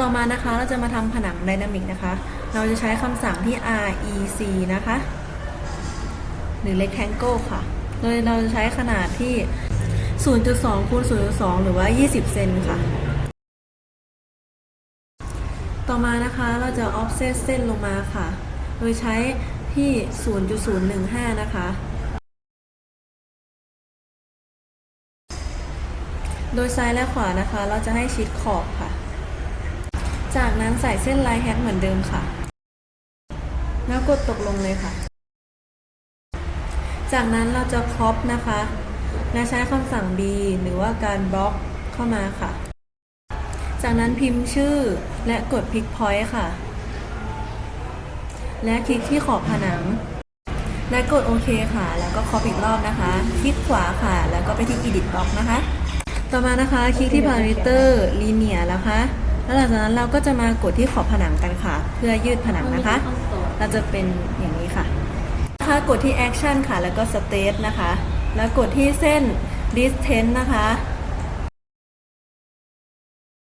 ต่อมานะคะเราจะมาทำผนังไดนามิกนะคะ เราจะใช้คำสั่งที่ rec นะคะ หรือ rectangle ค่ะ โดยเราจะใช้ขนาดที่ 0.2คูณ0.2 หรือว่า 20 เซนค่ะ ต่อมานะคะเราจะ offset เส้นลงมาค่ะ โดยใช้ที่ 0.015 นะคะ โดยซ้ายและขวานะคะ เราจะให้ชิดขอบค่ะ จากนั้นใส่เส้นลายแฮกเหมือนเดิมค่ะ แล้วกดตกลงเลยค่ะ จากนั้นเราจะครอปนะคะ และใช้คำสั่ง B หรือว่าการบล็อกเข้ามาค่ะ จากนั้นพิมพ์ชื่อและกด Pick Point ค่ะ และคลิกที่ขอบผนัง และกดโอเคค่ะ แล้วก็ครอปอีกรอบนะคะ คลิกขวาค่ะ แล้วก็ไปที่ Edit Block นะคะ ต่อมานะคะ คลิกที่ Parameter Linear นะคะ แล้วหลังจากนั้นเราก็จะมากดที่ขอบผนังกันค่ะ เพื่อยืดผนังนะคะ เราจะเป็นอย่างนี้ค่ะนะคะกดที่ Action ค่ะ แล้วก็ State นะคะ แล้วกดที่เส้น Distance นะคะ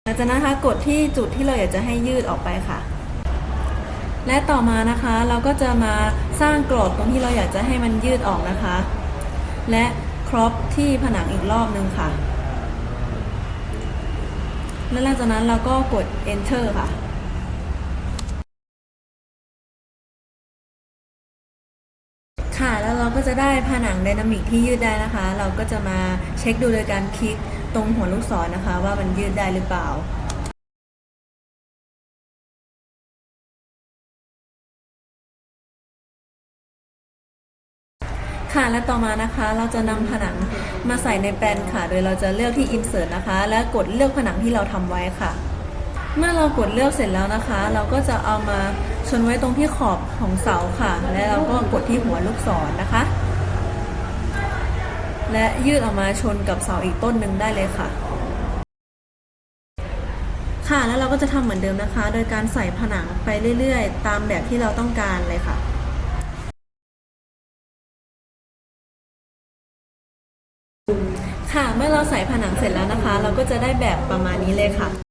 หลังจากนั้นนะคะกดที่จุดที่เราอยากจะให้ยืดออกไปค่ะ และต่อมานะคะเราก็จะมาสร้างกรอบตรงที่เราอยากจะให้มันยืดออกนะคะ และครอปที่ผนังอีกรอบนึงค่ะ แล้วหลังจากนั้นเราก็กด enter ค่ะค่ะแล้วเราก็จะได้ผนังไดนามิกที่ยืดได้นะคะ เราก็จะมาเช็คดูโดยการคลิกตรงหัวลูกศรนะคะ ว่ามันยืดได้หรือเปล่า ค่ะและต่อมานะคะเราจะนำผนังมาใส่ในแปลนค่ะ โดยเราจะเลือกที่ insert นะคะ และกดเลือกผนังที่เราทำไว้ค่ะ เมื่อเรากดเลือกเสร็จแล้วนะคะ เราก็จะเอามาชนไว้ตรงที่ขอบของเสาค่ะ และเราก็กดที่หัวลูกศรนะคะ และยืดออกมาชนกับเสาอีกต้นหนึ่งได้เลยค่ะ ค่ะแล้วเราก็จะทำเหมือนเดิมนะคะ โดยการใส่ผนังไปเรื่อย ๆ ตามแบบที่เราต้องการเลยค่ะ ค่ะ เมื่อเราใส่ผนังเสร็จแล้วนะคะ เราก็จะได้แบบประมาณนี้เลยค่ะ